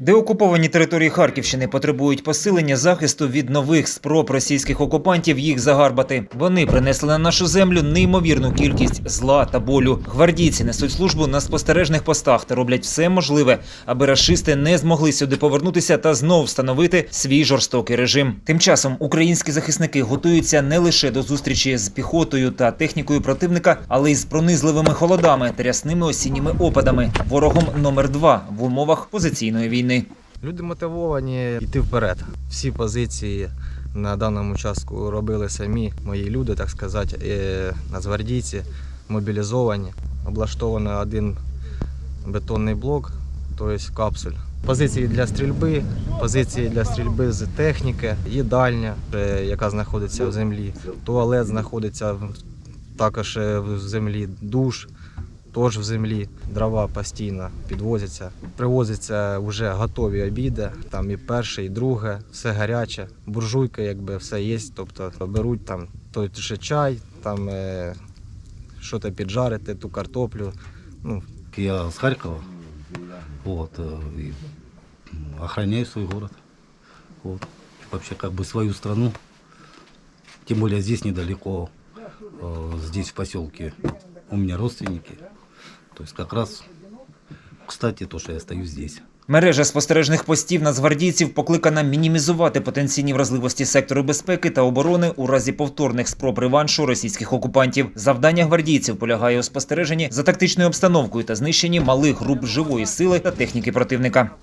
Деокуповані території Харківщини потребують посилення захисту від нових спроб російських окупантів їх загарбати. Вони принесли на нашу землю неймовірну кількість зла та болю. Гвардійці несуть службу на спостережних постах та роблять все можливе, аби рашисти не змогли сюди повернутися та знов встановити свій жорстокий режим. Тим часом українські захисники готуються не лише до зустрічі з піхотою та технікою противника, але й з пронизливими холодами та рясними осінніми опадами. Ворогом номер два в умовах позиційної війни. Люди мотивовані йти вперед. Всі позиції на даному участку робили самі мої люди, так сказати, е, нацгвардійці, мобілізовані. Облаштовано один бетонний блок, тобто капсуль. Позиції для стрільби, позиції для стрільби з техніки, їдальня, е, яка знаходиться в землі, туалет знаходиться також е, в землі, душ теж в землі. Дрова постійно підвозяться. Привозяться вже готові обіди, там і перше, і друге, все гаряче. Буржуйка, якби все є. Тобто беруть там той же чай, там е, що то піджарити, ту картоплю. Ну, Я с Харькова, вот, э, и м, охраняю свой город, вот, вообще как бы свою страну, тем более здесь недалеко, э, здесь в поселке у меня родственники, то есть как раз, кстати, то, что я стою здесь. Мережа спостережних постів нацгвардійців покликана мінімізувати потенційні вразливості сектору безпеки та оборони у разі повторних спроб реваншу російських окупантів. Завдання гвардійців полягає у спостереженні за тактичною обстановкою та знищенні малих груп живої сили та техніки противника.